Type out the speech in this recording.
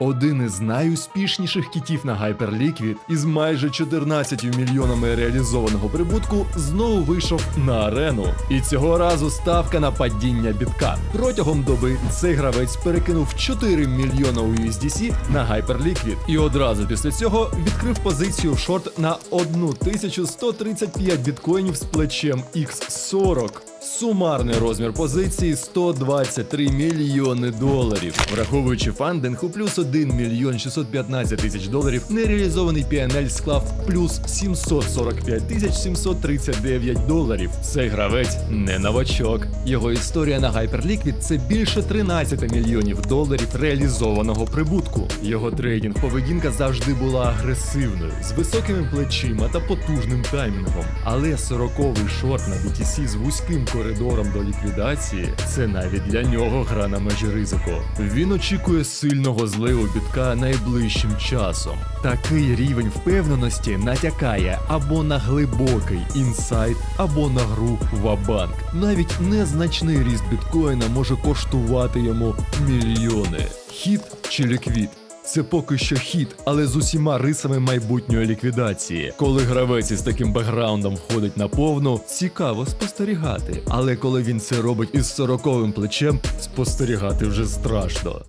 Один із найуспішніших кітів на Hyperliquid із майже 14 мільйонами реалізованого прибутку знову вийшов на арену. І цього разу ставка на падіння бітка. Протягом доби цей гравець перекинув 4 мільйона USDC на Hyperliquid і одразу після цього відкрив позицію в шорт на 1135 біткоїнів з плечем X40. Сумарний розмір позиції 123 мільйони доларів. Враховуючи фандинг у плюс 1 мільйон 615 тисяч доларів, нереалізований PNL склав плюс 745 тисяч 739 доларів. Цей гравець не новачок. Його історія на Hyperliquid – це більше 13 мільйонів доларів реалізованого прибутку. Його трейдинг поведінка завжди була агресивною, з високими плечима та потужним таймінгом. Але 40-й шорт на BTC з вузьким коридором до ліквідації це навіть для нього гра на межі ризику. Він очікує сильного зливу бітка найближчим часом. Такий рівень впевненості натякає або на глибокий інсайт, або на гру вабанк. Навіть незначний ріст біткоїна може коштувати йому мільйони. Хід чи ліквід? Це поки що хід, але з усіма рисами майбутньої ліквідації. Коли гравець із таким бекграундом входить на повну, цікаво спостерігати. Але коли він це робить із сороковим плечем, спостерігати вже страшно.